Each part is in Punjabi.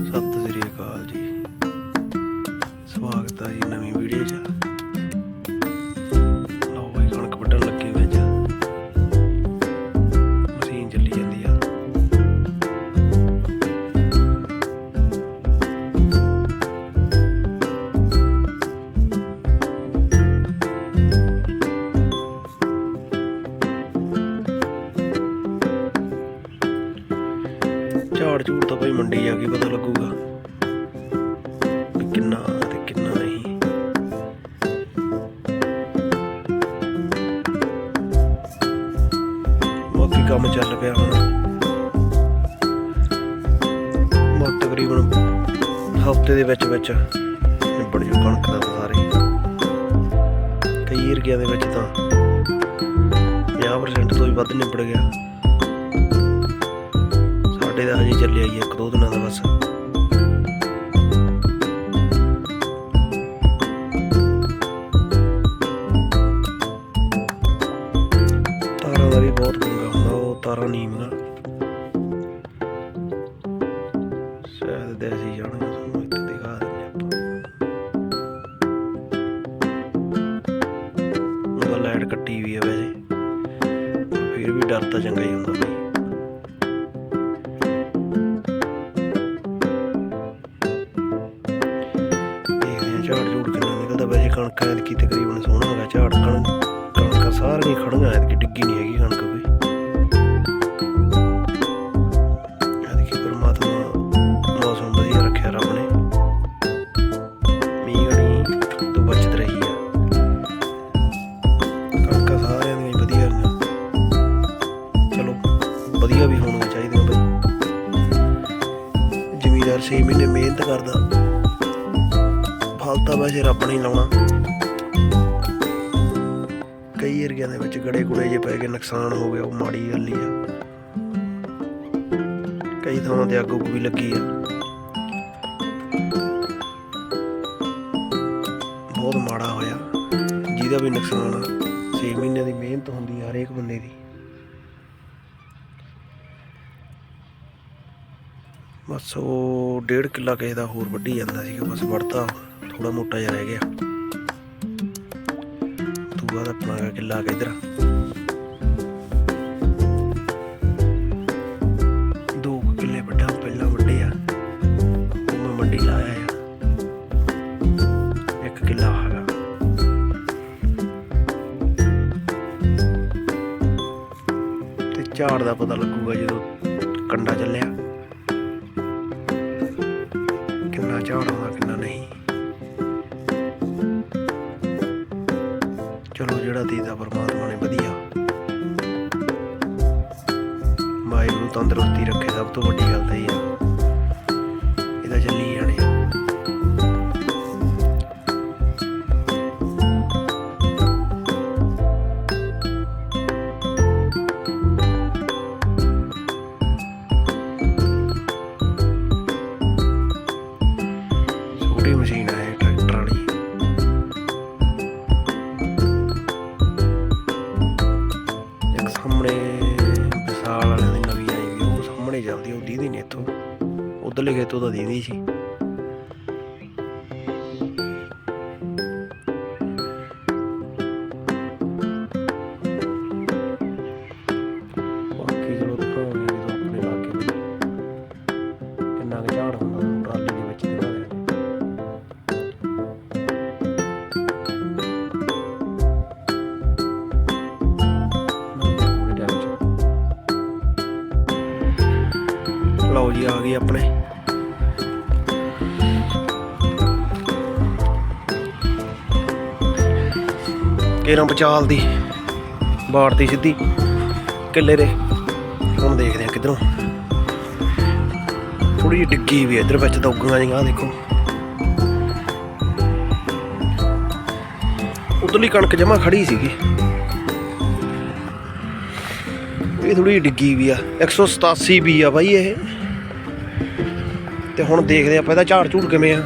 ਸਤਿ ਸ੍ਰੀ ਅਕਾਲ ਜੀ। ਸਵਾਗਤ ਹੈ ਜੀ ਨਵੀਂ ਵੀਡੀਓ 'ਚ। ਝਾੜ ਝੂੜ ਤਾਂ ਭਾਈ ਮੰਡੀ ਜਾ ਕੇ ਪਤਾ ਲੱਗੂਗਾ ਕਿੰਨਾ ਤੇ ਕਿੰਨਾ ਨਹੀਂ। ਬਾਕੀ ਕੰਮ ਚੱਲ ਪਿਆ ਹੁਣ। ਮਾ ਤਕਰੀਬਨ ਹਫ਼ਤੇ ਦੇ ਵਿੱਚ ਵਿੱਚ ਨਿਬੜ ਜੂ ਕਣਕ ਦਾ ਸਾਰੇ ਕਈ ਏਰੀਆ ਦੇ ਵਿੱਚ ਤਾਂ 50% ਤੋਂ ਵੀ ਵੱਧ ਨਿਬੜ ਗਿਆ। ਸਾਡੇ ਦਾ ਹਜੇ ਚੱਲਿਆ ਹੀ ਇੱਕ ਦੋ ਦਿਨਾਂ ਦਾ ਬਸ। ਤਾਰਾਂ ਦਾ ਵੀ ਬਹੁਤ ਪੰਗਾ ਹੁੰਦਾ, ਉਹ ਤਾਰਾਂ ਨੀਵੀਆਂ ਸ਼ਾਇਦ ਦੇਸੀ ਜਾਣਗੇ ਤੁਹਾਨੂੰ ਇੱਥੇ ਦਿਖਾ ਦਿੰਦੇ ਆਪਾਂ। ਉਹਦਾ ਲਾਈਟ ਕੱਟੀ ਵੀ ਆ ਵੈਸੇ। ਫਿਰ ਵੀ ਡਰ ਤਾਂ ਚੰਗਾ ਹੀ ਹੁੰਦਾ। ਕਣਕ ਐਤਕੀ ਤਕਰੀਬਨ ਸੋਹਣਾ ਹੋ ਗਿਆ, ਝਾੜ ਕਣ ਕਣਕਾਂ ਸਾਰੀਆਂ ਖੜੀਆਂ ਐਤਕੀ, ਡਿੱਗੀ ਨਹੀਂ ਹੈਗੀ ਕਣਕ ਕੋਈ। ਐਤਕੀ ਪਰਮਾਤਮਾ ਮੌਸਮ ਵਧੀਆ ਰੱਖਿਆ ਰੱਬ ਨੇ। ਮੀਂਹ ਗਣੀ ਤੋਂ ਬਚਤ ਰਹੀ ਆ। ਕਣਕਾਂ ਸਾਰਿਆਂ ਦੀਆਂ ਵਧੀਆ ਰਹੀਆਂ ਚਲੋ, ਵਧੀਆ ਵੀ ਹੋਣੀਆਂ ਚਾਹੀਦਾ ਬਈ। ਜ਼ਿਮੀਦਾਰ 6 ਮਹੀਨੇ ਮਿਹਨਤ ਕਰਦਾ। ਫਲ ਤਾਂ ਵੈਸੇ ਰੱਬ ਨਹੀਂ ਲਾਉਣਾ। ਕਈ ਏਰੀਆ ਦੇ ਵਿੱਚ ਗੜੇ ਗੁੜੇ ਜੇ ਪੈ ਕੇ ਨੁਕਸਾਨ ਹੋ ਗਿਆ, ਉਹ ਮਾੜੀ ਗੱਲ ਹੀ ਆ। ਕਈ ਥਾਵਾਂ ਤੇ ਅੱਗ ਉੱਗ ਵੀ ਲੱਗੀ ਆ। ਬਹੁਤ ਮਾੜਾ ਹੋਇਆ। ਜਿਹਦਾ ਵੀ ਨੁਕਸਾਨ ਆ 6 ਮਹੀਨਿਆਂ ਦੀ ਮਿਹਨਤ ਹੁੰਦੀ ਆ ਹਰੇਕ ਬੰਦੇ ਦੀ। ਬਸ ਉਹ ਡੇਢ ਕਿੱਲਾ ਕਿਸੇ ਦਾ ਹੋਰ ਵੱਢੀ ਜਾਂਦਾ ਸੀਗਾ, ਬਸ ਵੜਤਾ ਥੋੜਾ ਮੋਟਾ ਜਿਹਾ ਰਹਿ ਗਿਆ। ਦੂਆ ਦਾ ਆਪਣਾ ਕਿੱਲਾ ਕੁ ਇੱਧਰ ਦੋ ਕਿੱਲੇ ਵੱਡਾ, ਪਹਿਲਾਂ ਵੱਡੇ ਆ। ਉਹ ਮੈਂ ਮੰਡੀ ਲਾਇਆ ਆ। ਇੱਕ ਕਿੱਲਾ ਹੈਗਾ। ਤੇ ਝਾੜ ਦਾ ਪਤਾ ਲੱਗੂਗਾ ਜਦੋਂ ਕੰਡਾ ਚੱਲਿਆ। ਕਿੰਨਾ ਝਾੜ ਆਉਂਦਾ, ਕਿੰਨਾ ਨਹੀਂ। ਜਿਹੜਾ ਦੀਦਾ ਪਰਮਾਤਮਾ ਨੇ ਵਧੀਆ ਵਾਹਿਗੁਰੂ ਤੰਦਰੁਸਤੀ ਰੱਖੇ, ਸਭ ਤੋਂ ਵੱਡੀ ਗੱਲ ਤਾਂ ਇਹ ਆ। ਇਹਦਾ ਚੱਲੀ ਜਾਣੇ। ਛੋਟੀ ਮਸ਼ੀਨ ਹੈ ਉਧਰਲੇ ਖੇਤੋਂ 13 ਪਚਾਲ ਦੀ, ਬਾੜ ਦੀ ਸਿੱਧੀ ਕਿੱਲੇ ਦੇ। ਹੁਣ ਦੇਖਦੇ ਆ ਕਿਧਰੋਂ। ਥੋੜੀ ਜਿਹੀ ਡਿੱਗੀ ਵੀ ਇਧਰ ਵਿੱਚ ਦੌਗਾਂ ਜੀਆਂ ਦੇਖੋ। ਉਧਰਲੀ ਕਣਕ ਜਮਾ ਖੜੀ ਸੀਗੀ। ਇਹ ਥੋੜੀ ਜਿਹੀ ਡਿੱਗੀ ਵੀ ਆ 187 ਵੀ ਆ ਬਾਈ ਇਹ। ਤੇ ਹੁਣ ਦੇਖਦੇ ਆਪਾਂ ਪਹਿਲਾਂ ਝਾੜ ਝੂੜ ਕਿਵੇਂ ਆ।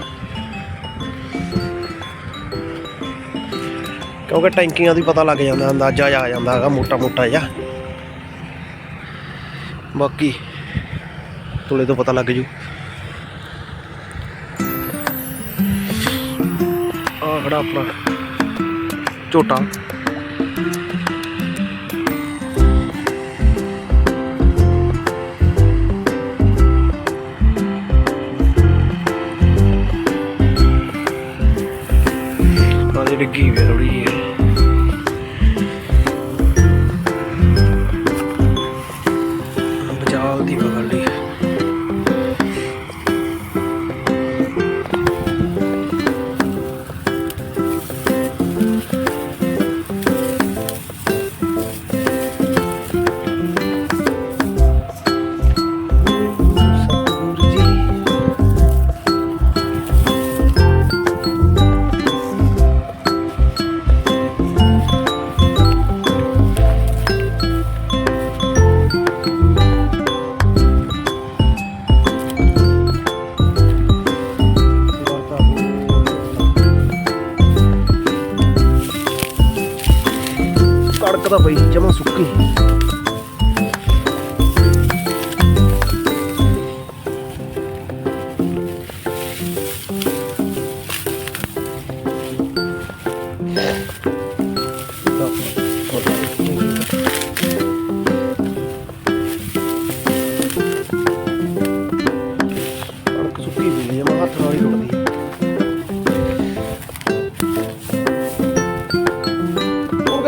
ਕਿਉਂਕਿ ਟੈਂਕੀਆਂ ਦੀ ਪਤਾ ਲੱਗ ਜਾਂਦਾ, ਅੰਦਾਜ਼ਾ ਆ ਜਾਂਦਾ ਹੈਗਾ, ਮੋਟਾ ਮੋਟਾ ਜਿਹਾ। ਬਾਕੀ ਤੁਲੇ ਤੋਂ ਪਤਾ ਲੱਗ ਜੂ। ਆ ਖੜਾ ਆਪਣਾ ਝੋਟਾ। ਆਦੀ ਡਿੱਗੀ ਵੀ ਥੋੜੀ ਜਿਹੀ ਬਚਾਅ ਕੜਕ ਤਾਂ ਪਈ ਜਮਾ ਸੁੱਕੀ ਕਣਕ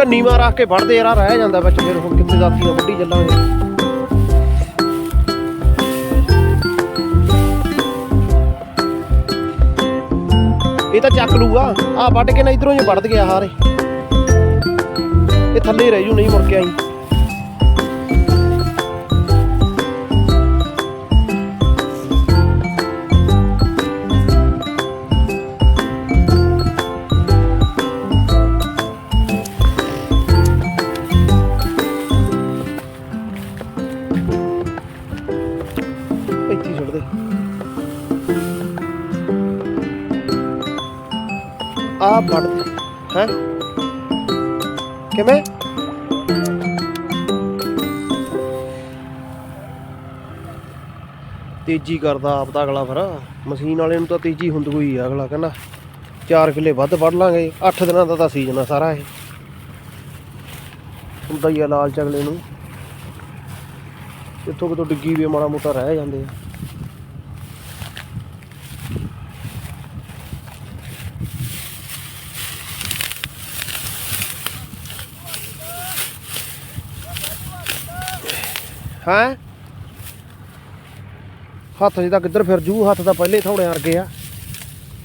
ਨੀਵਾ ਰੱਖ ਕੇ ਵੜਦੇ ਯਾਰ ਰਹਿ ਜਾਂਦਾ ਵਿੱਚ ਫਿਰ ਹੁਣ ਕਿੱਥੇ ਦਾਤੀਆਂ ਵੱਢੀ ਚੱਲਾਂਗੇ। ਇਹ ਤਾਂ ਚੱਕ ਲੂਗਾ ਆ ਵੱਢ ਕੇ ਨਾ ਇਧਰੋਂ ਹੀ ਵੱਢ ਗਿਆ ਹਾਰੇ। ਇਹ ਥੱਲੇ ਰਹਿ ਜੂ, ਨਹੀਂ ਮੁੜ ਕੇ ਆਈ। ਆ ਵੱਢ ਹੈ? ਕਿਵੇਂ? ਤੇਜ਼ੀ ਕਰਦਾ ਆਪ ਤਾਂ ਅਗਲਾ ਫਿਰ। ਮਸ਼ੀਨ ਵਾਲੇ ਨੂੰ ਤਾਂ ਤੇਜ਼ੀ ਹੁੰਦ ਕੋਈ ਆ ਅਗਲਾ, ਕਹਿੰਦਾ 4 ਕਿੱਲੇ ਵੱਧ ਵੱਢ ਲਾਂਗੇ 8 ਦਿਨਾਂ ਦਾ ਤਾਂ ਸੀਜ਼ਨ ਆ ਸਾਰਾ ਇਹ। ਹੁੰਦਾ ਹੀ ਆ ਲਾਲਚ ਅਗਲੇ ਨੂੰ। ਇੱਥੋਂ ਕਿਤੋਂ ਡਿੱਗੀ ਵੀ ਮਾੜਾ ਮੋਟਾ ਰਹਿ ਜਾਂਦੇ ਆ। ਹੈਂ? ਹੱਥ ਜਿਹਦਾ ਕਿੱਧਰ ਫਿਰ ਜੂ? ਹੱਥ ਤਾਂ ਪਹਿਲੇ ਥੋੜੇ ਅਰਗੇ ਆ।